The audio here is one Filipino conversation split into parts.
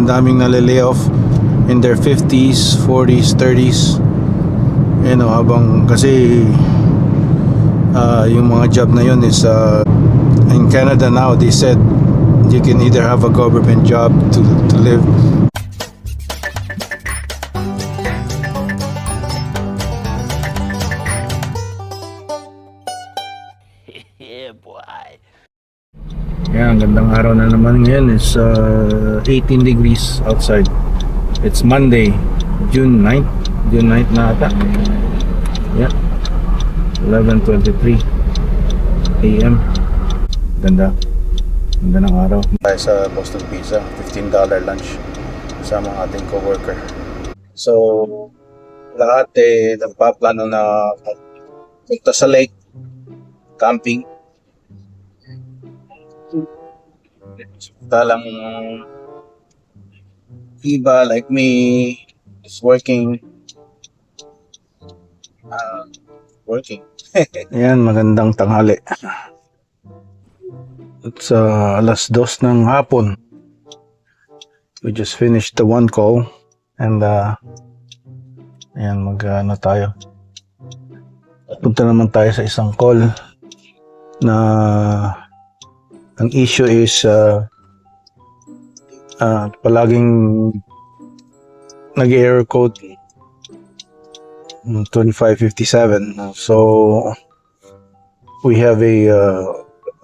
ang daming nalilay-off in their 50s, 40s, 30s. You know, habang kasi uh, yung mga job na yun is uh, in Canada now they said you can either have a government job to, to live Yan, gandang araw na naman ngayon. It's uh, 18 degrees outside. It's Monday, June 9th. June 9th na ata. Yeah. 11.23 a.m. Ganda. Ganda ng araw. Tayo sa Boston Pizza. $15 lunch. Kasama ang ating coworker. So, lahat eh, nagpaplano na punta sa lake. Camping. Talang iba like me is working uh, working. Ayan, magandang tanghali. It's uh, alas dos ng hapon. We just finished the one call and uh, ayan, mag ano tayo. Punta naman tayo sa isang call na ang issue is uh, uh, palaging nag-error code mm, 2557 so we have a, uh,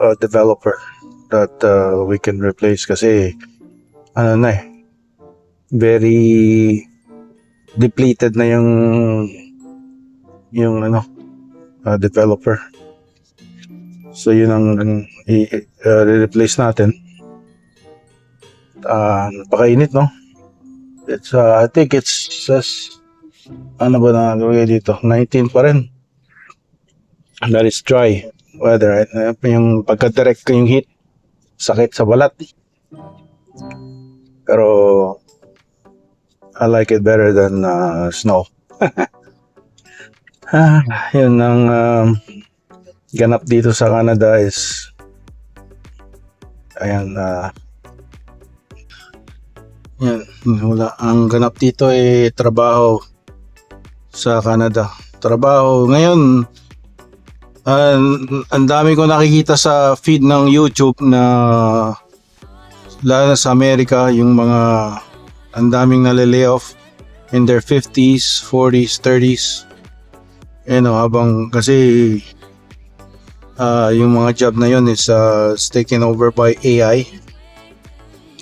a developer that uh, we can replace kasi ano na eh very depleted na yung yung ano uh, developer. So yun ang, ang i- uh, natin. Uh, napakainit no? It's uh, I think it's says ano ba nakalagay dito? 19 pa rin. That is dry weather? Uh, yung pagka-direct yung heat. Sakit sa balat. Pero I like it better than uh, snow. Ah, yun ang um, ganap dito sa Canada is ayan uh, yan wala. Ang ganap dito ay trabaho sa Canada. Trabaho. Ngayon ah, ang dami ko nakikita sa feed ng YouTube na lalo sa Amerika yung mga ang daming nalilay-off in their 50s, 40s, 30s you know, habang kasi uh, yung mga job na yun is uh, taken over by AI.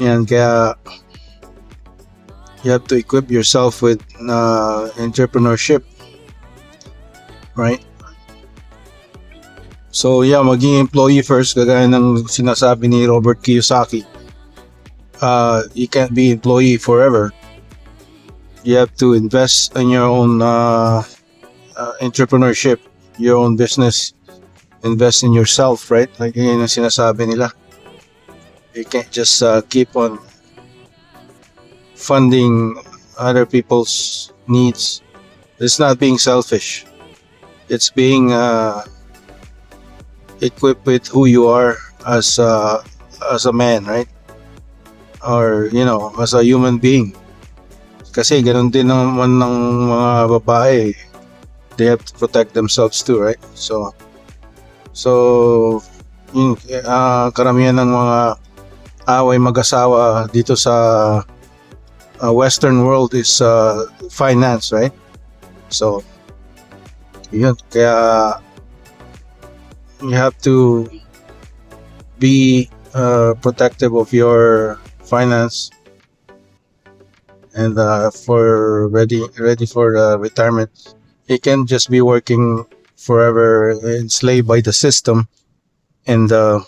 Yan, kaya you have to equip yourself with uh, entrepreneurship. Right? So yeah, maging employee first, kagaya ng sinasabi ni Robert Kiyosaki. Uh, you can't be employee forever. You have to invest in your own uh, uh, entrepreneurship, your own business invest in yourself, right? Like yun ang sinasabi nila. You can't just uh, keep on funding other people's needs. It's not being selfish. It's being uh, equipped with who you are as a, as a man, right? Or, you know, as a human being. Kasi ganun din naman ng mga babae. They have to protect themselves too, right? So, So, yung uh, karamihan ng mga away mag-asawa dito sa uh, western world is uh, finance, right? So, yun. Kaya, you have to be uh, protective of your finance and uh, for ready ready for uh, retirement. You can just be working forever enslaved by the system and uh,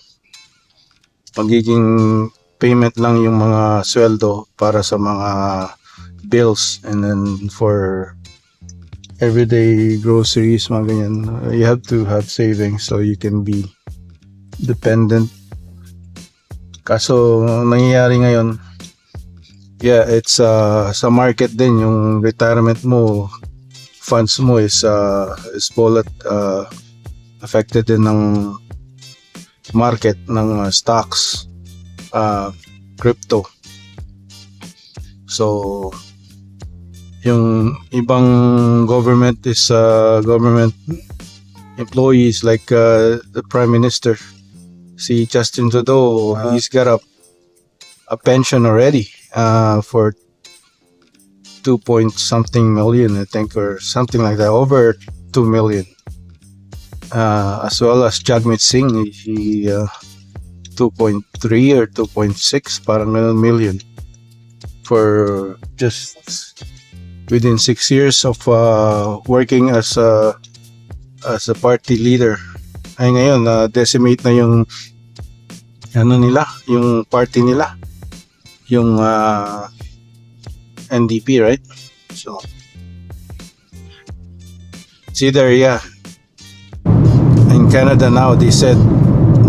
magiging payment lang yung mga sweldo para sa mga bills and then for everyday groceries mga ganyan. You have to have savings so you can be dependent. Kaso ang nangyayari ngayon yeah it's uh, sa market din yung retirement mo funds mo is uh, is bullet uh, affected din ng market ng uh, stocks uh, crypto So, yung ibang government is uh, government employees like uh, the Prime Minister. Si Justin Trudeau, he's got a, a pension already uh, for 2 point something million, I think, or something like that, over 2 million. Uh, as well as Jagmeet Singh, he uh, 2.3 or 2.6 parang ganun million for just within six years of uh, working as a as a party leader. Ay ngayon, na decimate na yung ano nila, yung party nila. Yung uh, NDP, right? So, it's either, yeah. In Canada now, they said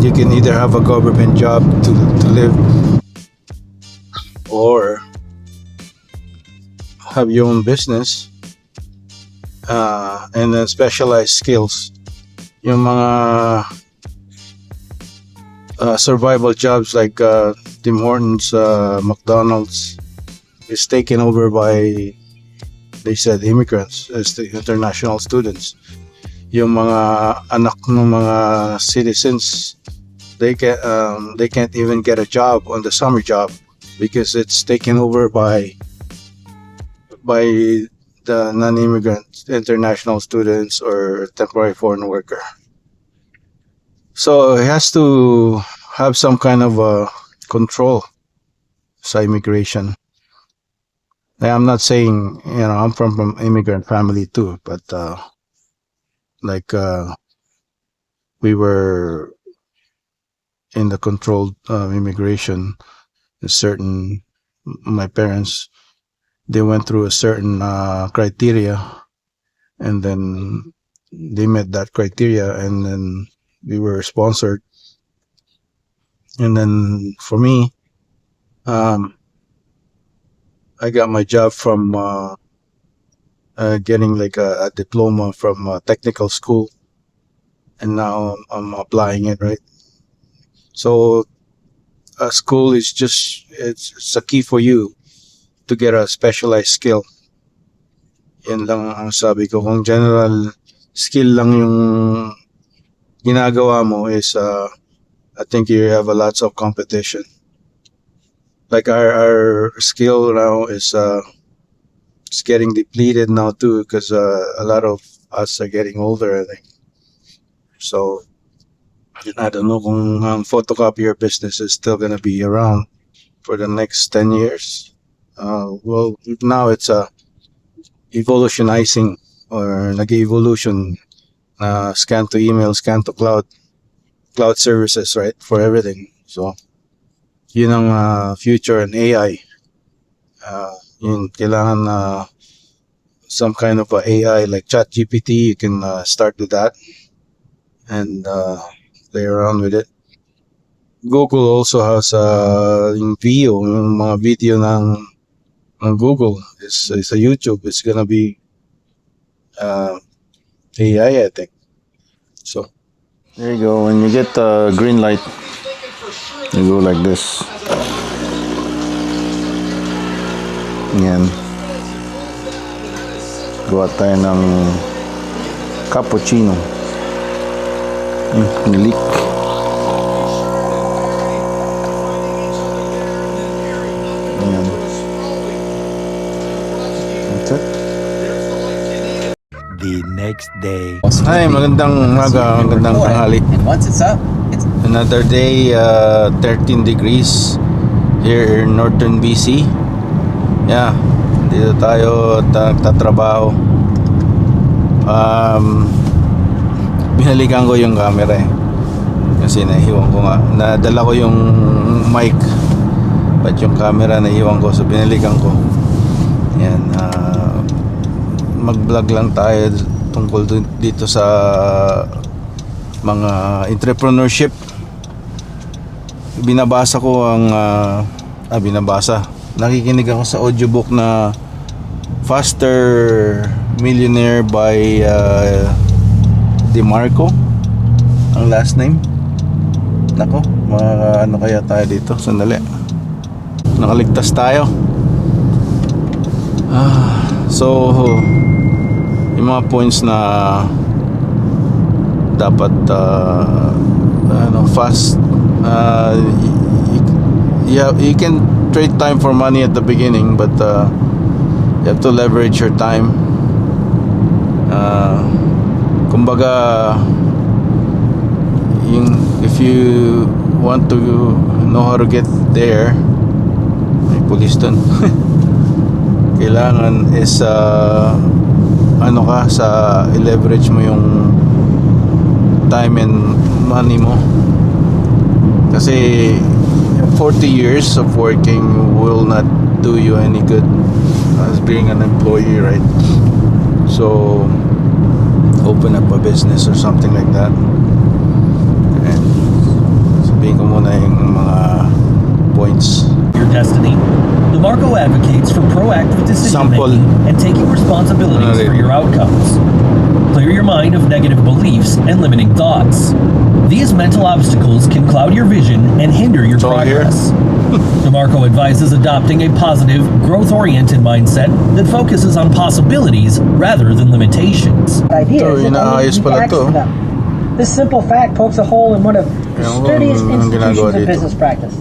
you can either have a government job to, to live or have your own business uh, and then specialized skills. Yung mga uh, survival jobs like uh, Tim Hortons, uh, McDonald's is taken over by, they said, immigrants, as the international students. Yung mga anak ng mga citizens, they um, they can't even get a job on the summer job because it's taken over by by the non-immigrant international students or temporary foreign worker. So it has to have some kind of a control sa immigration. I'm not saying, you know, I'm from from immigrant family too, but uh, like uh, we were in the controlled uh, immigration, a certain my parents they went through a certain uh, criteria and then they met that criteria and then we were sponsored. And then for me um, i got my job from uh, uh, getting like a, a diploma from a technical school and now I'm, I'm applying it right so a school is just it's, it's a key for you to get a specialized skill. Yan lang ang sabi ko. Kung general skill lang yung ginagawa mo is uh, I think you have a lots of competition. Like our, our skill now is uh, it's getting depleted now too because uh, a lot of us are getting older I think. So I don't know kung ang photocopier business is still gonna be around for the next 10 years. Uh, well, now it's a evolutionizing or nag-evolution na scan to email, scan to cloud, cloud services, right? For everything. So, yun ang uh, future and AI. Uh, yun, kailangan na some kind of a AI like chat GPT, you can uh, start with that and uh, play around with it. Google also has uh, yung video, yung mga video ng on Google. It's, it's a YouTube. It's gonna be uh, AI, I think. So There you go. When you get the green light, you go like this. Yan. Gawa tayo ng cappuccino. Hmm, nilik. Yan. That's it. The next day. Hi, magandang umaga, magandang tanghali. And once it's up, Another day, uh, 13 degrees here in Northern BC. Yeah, dito tayo uh, nagtatrabaho. Um, binalikan ko yung camera eh. Kasi naiiwan ko nga. Nadala ko yung mic. But yung camera naiiwan ko. So binalikan ko. Yan. Uh, mag-vlog lang tayo tungkol dito sa mga entrepreneurship binabasa ko ang ah, ah binabasa. Nakikinig ako sa audiobook na Faster Millionaire by uh, DeMarco. Ang last name. Nako mga ano kaya tayo dito? Sandali. Nakaligtas tayo. Ah, so yung mga points na dapat uh, ano fast uh, y- y- you can trade time for money at the beginning but uh, you have to leverage your time. Uh, kumbaga yung if you want to know how to get there may police dun. Kailangan is uh, ano ka sa i-leverage mo yung time and money mo kasi 40 years of working will not do you any good as being an employee right so open up a business or something like that and sabihin ko muna yung mga points your destiny. DeMarco advocates for proactive decision Sample. making and taking responsibilities for your outcomes. Clear your mind of negative beliefs and limiting thoughts. These mental obstacles can cloud your vision and hinder your It's all here. progress. DeMarco advises adopting a positive, growth oriented mindset that focuses on possibilities rather than limitations. ideas Ito, and only inaayos you pala act to. on them. This simple fact pokes a hole in one of the sturdiest anong ginagawa institutions of business practice.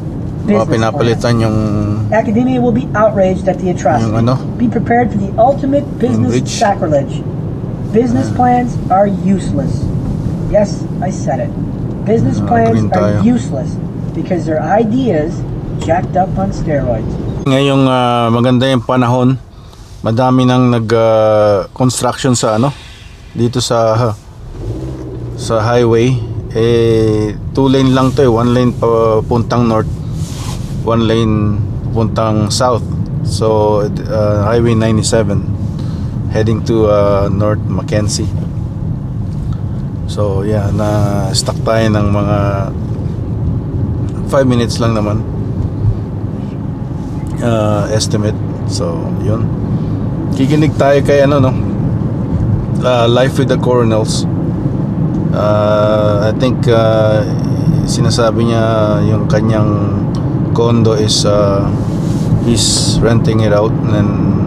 Business pinapalitan yung. Academia will be outraged at the atrocity. Yung ano? Be prepared for the ultimate business rich. sacrilege. Business plans are useless. Yes, I said it. Business Ah, plans green are tayo. useless because they're ideas jacked up on steroids. ngayong ah, maganda yung panahon madami nang nag ah, sa ano dito sa sa highway eh two lane lang to eh one lane pa puntang north one lane puntang south so ah, highway 97 heading to ah, north Mackenzie so yeah na stuck tayo ng mga 5 minutes lang naman uh, estimate. So, yun. Kikinig tayo kay ano, no? Uh, Life with the Coronels. Uh, I think uh, sinasabi niya yung kanyang condo is uh, he's renting it out and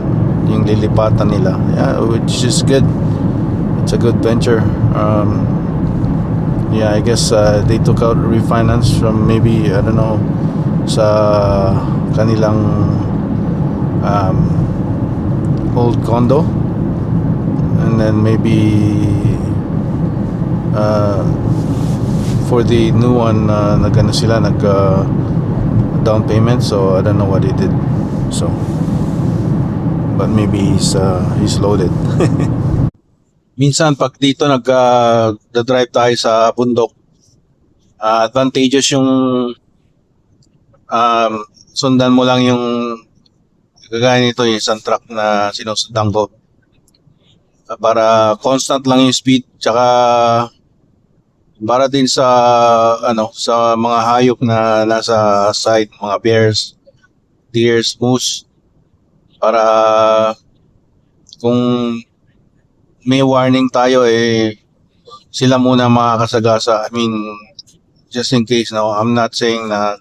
yung lilipatan nila. Yeah, which is good. It's a good venture. Um, yeah, I guess uh, they took out refinance from maybe, I don't know, sa kanilang um, old condo and then maybe uh, for the new one uh, nagano sila nag uh, down payment so I don't know what he did so but maybe he's uh, he's loaded. Minsan pag dito nag uh, tayo sa bundok uh, advantageous yung um, sundan mo lang yung kagaya nito yung isang truck na sinusundan ko. Uh, para constant lang yung speed tsaka para din sa ano sa mga hayop na nasa side mga bears deers moose para kung may warning tayo eh sila muna makakasagasa. I mean just in case no I'm not saying na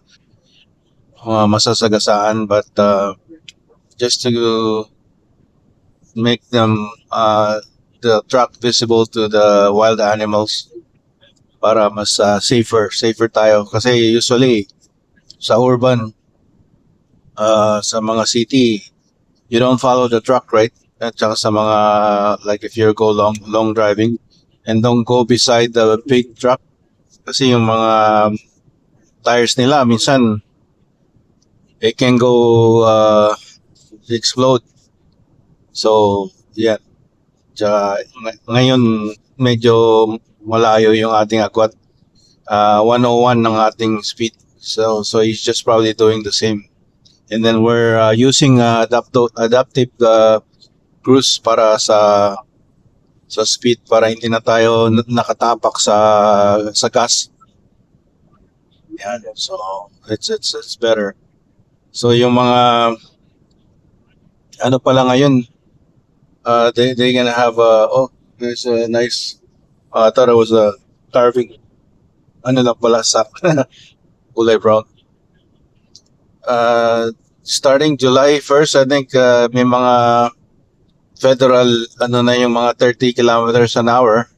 uh, masasagasaan but uh, just to make them uh, the truck visible to the wild animals para mas uh, safer safer tayo. Kasi usually sa urban uh, sa mga city you don't follow the truck right at saka sa mga like if you go long long driving and don't go beside the big truck kasi yung mga tires nila minsan it can go uh, explode. So, yeah. Tsaka, ng- ngayon, medyo malayo yung ating agwat. Uh, 101 ng ating speed. So, so he's just probably doing the same. And then we're uh, using uh, adapto, adaptive uh, cruise para sa sa speed para hindi na tayo nakatapak sa sa gas. Yan. So, it's it's it's better. So yung mga ano pala ngayon uh they they gonna have a oh there's a nice uh, I thought it was a carving ano lang pala sa kulay brown uh starting July 1st, I think uh, may mga federal, ano na yung mga 30 kilometers an hour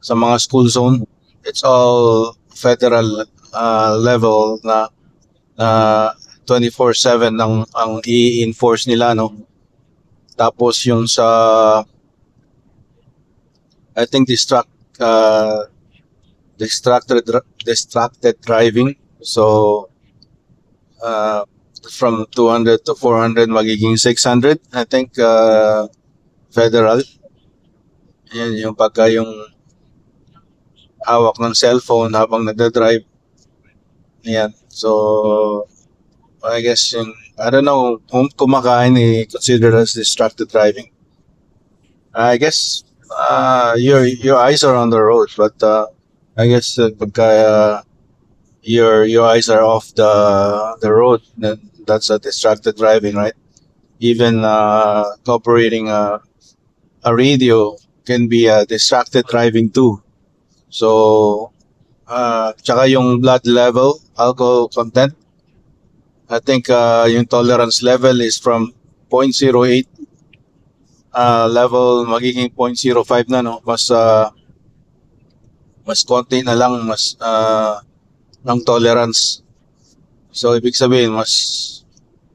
sa mga school zone. It's all federal uh, level na uh, 24/7 ang ang i-enforce nila no. Tapos yung sa I think distract uh, distracted distracted driving. So uh, from 200 to 400 magiging 600 I think uh, federal. Yan yung pagka yung hawak ng cellphone habang nagda-drive. Yan. So, I guess yung, I don't know kung kumakain eh, consider as distracted driving. I guess, uh, your, your eyes are on the road, but, uh, I guess, uh, pagka, uh, your, your eyes are off the, the road, that's a distracted driving, right? Even, uh, operating a, a radio can be a distracted driving too. So, uh, tsaka yung blood level, alcohol content, I think uh, yung tolerance level is from 0.08 uh, level magiging 0.05 na no mas uh, mas konti na lang mas uh, ng tolerance. So ibig sabihin mas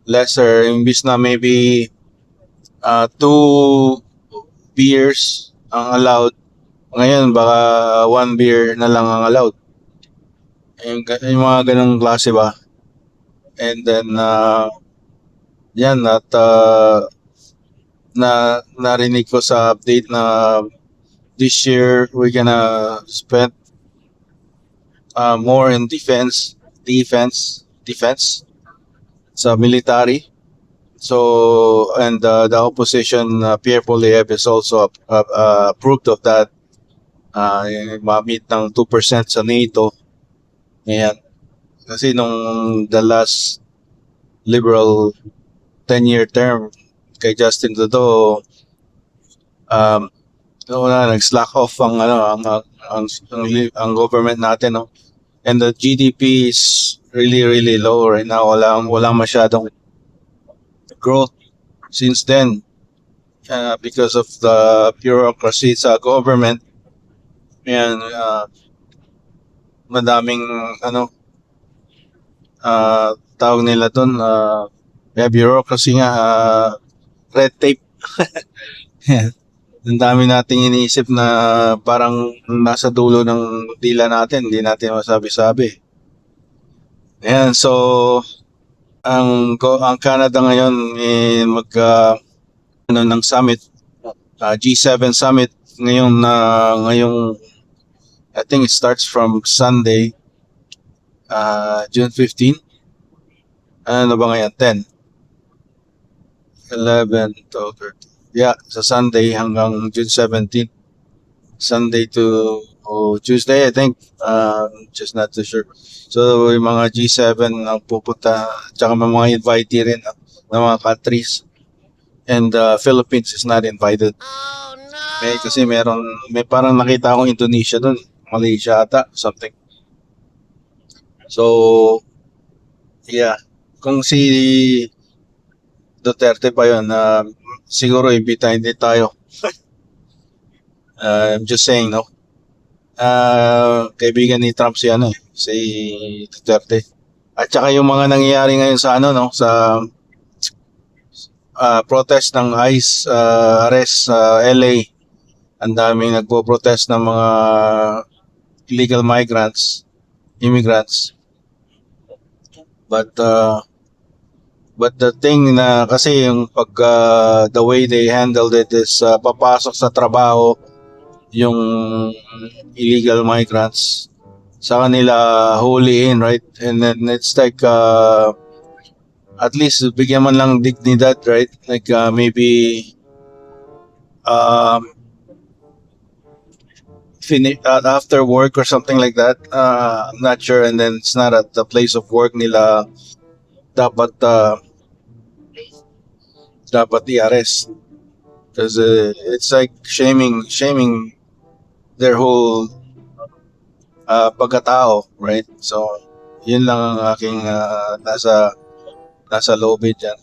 lesser imbis na maybe uh, two beers ang allowed ngayon baka one beer na lang ang allowed. Yung, yung mga ganong klase ba? And then uh, yan at uh, na narinig ko sa update na this year we're gonna spend uh, more in defense defense defense sa military. So and uh, the opposition uh, Pierre Poilievre is also uh, uh, approved of that. Uh, ma-meet ng 2% sa NATO. Ayan. Kasi nung the last liberal 10-year term kay Justin Trudeau, um, wala, nag-slack off ang, ano, ang, ang, ang, ang, government natin, no? And the GDP is really, really low right now. Wala, wala masyadong growth since then uh, because of the bureaucracy sa government. Yan, uh, madaming ano ah tawag nila doon uh, bureaucracy nga ah, red tape Yan. Ang dami nating iniisip na parang nasa dulo ng dila natin hindi natin masabi-sabi Ayan, so ang ang Canada ngayon eh, mag ah, ano ng summit ah, G7 summit ngayon na ngayong I think it starts from Sunday, uh, June 15. Ano ba ngayon? 10. 11, 12, 13. Yeah, sa Sunday hanggang June 17. Sunday to oh, Tuesday, I think. Uh, just not too sure. So, yung mga G7 ang pupunta, tsaka may mga invitee rin uh, ng mga countries. And uh, Philippines is not invited. May, kasi meron, may parang nakita akong Indonesia doon. Malaysia ata, something. So, yeah. Kung si Duterte pa yun, uh, siguro imbitahin din tayo. Uh, I'm just saying, no? Uh, kaibigan ni Trump si ano eh, si Duterte. At saka yung mga nangyayari ngayon sa ano, no? Sa uh, protest ng ICE uh, arrest sa LA. Ang daming nagpo-protest ng mga illegal migrants, immigrants. But uh, but the thing na kasi yung pag uh, the way they handled it is uh, papasok sa trabaho yung illegal migrants sa kanila huliin right and then it's like uh, at least bigyan man lang dignidad right like uh, maybe um finish uh, after work or something like that. Uh, I'm not sure. And then it's not at the place of work nila dapat uh, dapat i-arrest because uh, it's like shaming shaming their whole uh, pagkatao, right? So yun lang ang aking uh, nasa nasa lobby dyan.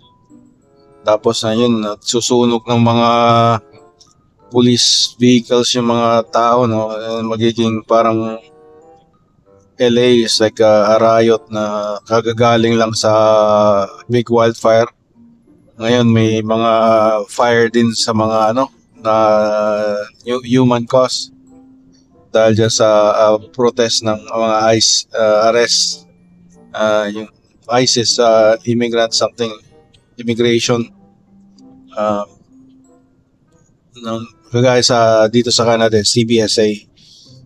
Tapos na yun, susunog ng mga police vehicles yung mga tao, no? Eh, Magiging parang LA is like a, a riot na kagagaling lang sa big wildfire. Ngayon may mga fire din sa mga ano na hu- human cause. Dahil dyan sa uh, protest ng mga ICE uh, arrest uh, yung ICE is uh, immigrant something immigration uh, ng kagaya sa dito sa Canada CBSA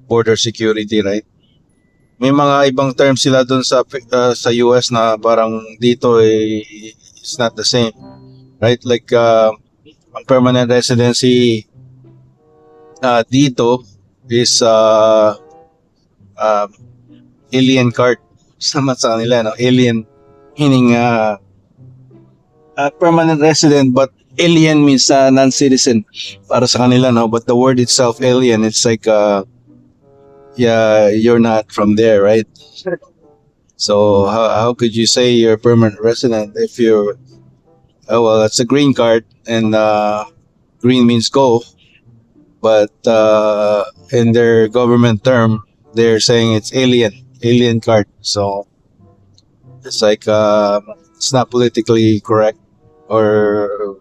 border security right? May mga ibang terms sila doon sa uh, sa US na parang dito eh, it's not the same right? Like uh, ang permanent residency uh, dito is uh, uh, alien card. Sama sa kanila no? Alien meaning uh, uh, permanent resident but alien means uh, non-citizen para sa kanila no? But the word itself alien it's like uh, yeah you're not from there right? So how, how could you say you're a permanent resident if you're oh well that's a green card and uh, green means go. But uh, in their government term they're saying it's alien alien card. So it's like uh, it's not politically correct or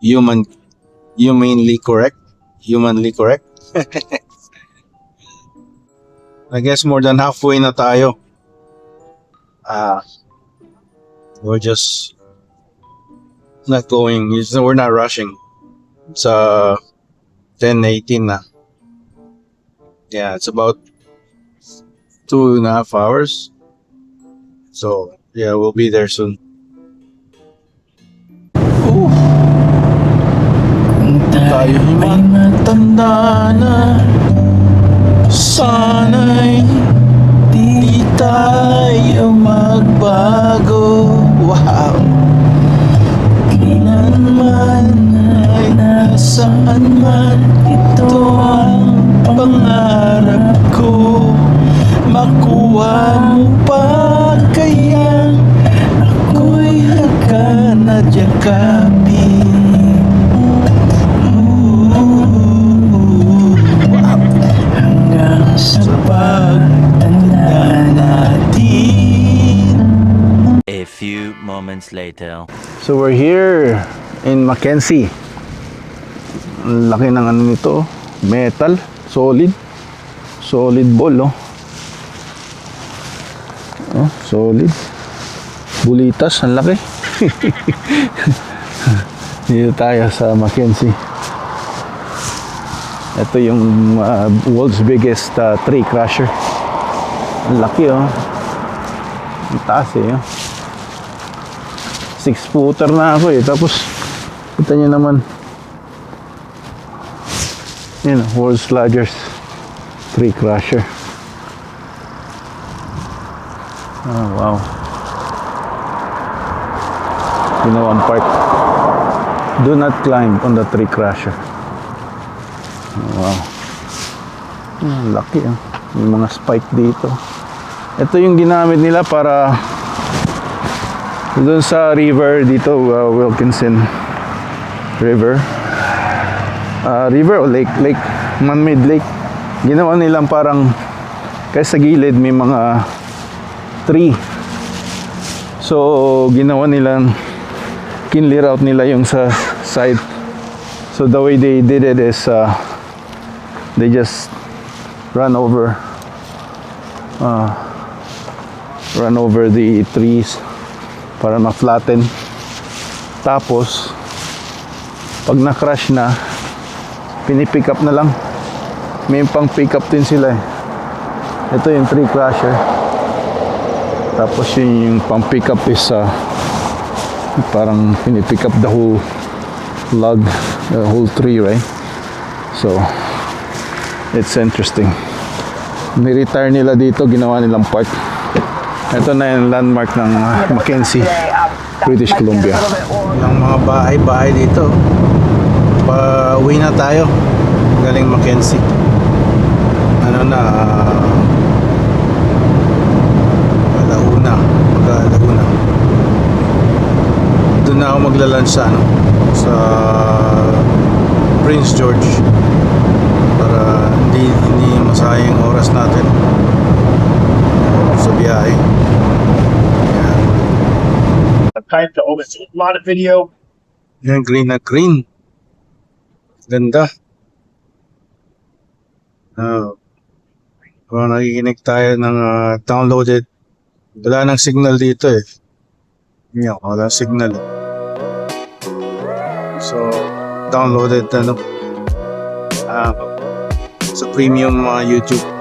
human humanly correct humanly correct. I guess more than halfway na tayo. Ah we're just not going we're not rushing. It's uh 10 18 na. Yeah it's about two and a half hours. So yeah we'll be there soon. Sana'y di tayo magbago. Wow Kailanman ay nasaan man Ito ang pangarap ko Makuha mo pa kaya Ako'y nagkanadyakapin hanggang sa pagtanda natin. A few moments later. So we're here in Mackenzie. Ang laki ng ano nito, metal, solid. Solid ball, oh. Oh, solid. Bulitas, ang laki. Dito tayo sa Mackenzie. Ito yung uh, world's biggest uh, tree crusher. Ang laki, oh. Ang taas, eh, oh. Six footer na ako eh. Tapos, kita nyo naman. Yun, world's largest tree crusher. Oh, wow. Ginawang park. Do not climb on the tree crusher. Oh, wow. Ah, laki ah. May mga spike dito. Ito yung ginamit nila para doon sa river dito, uh, Wilkinson River. Ah, river o lake? Lake. Man-made lake. Ginawa nilang parang kasi sa gilid may mga tree. So, ginawa nilang kinlear out nila yung sa side. So, the way they did it is uh, they just run over uh, run over the trees para ma-flatten. Tapos, pag na-crash na, pinipick up na lang. May pang pick up din sila eh. Ito yung tree crusher. Tapos yun yung pang pick up is uh, parang pinipick up the whole log, the whole tree, right? So, it's interesting. Ni-retire nila dito, ginawa nilang park. Ito na yung landmark ng uh, Mackenzie, British Columbia. Yung mga bahay-bahay dito. Pa uwi na tayo. Galing Mackenzie. Ano na, uh, alauna. Mag-alauna. doon na ako maglalunch sa ano, sa Prince George para hindi hindi masayang oras natin sa biyahe. Time to open a lot of video. Yan, green na green. Ganda. Uh, kung nakikinig tayo ng ah, downloaded, wala nang signal dito eh. Yan, wala signal. So, downloaded ano, ah, sa premium mga YouTube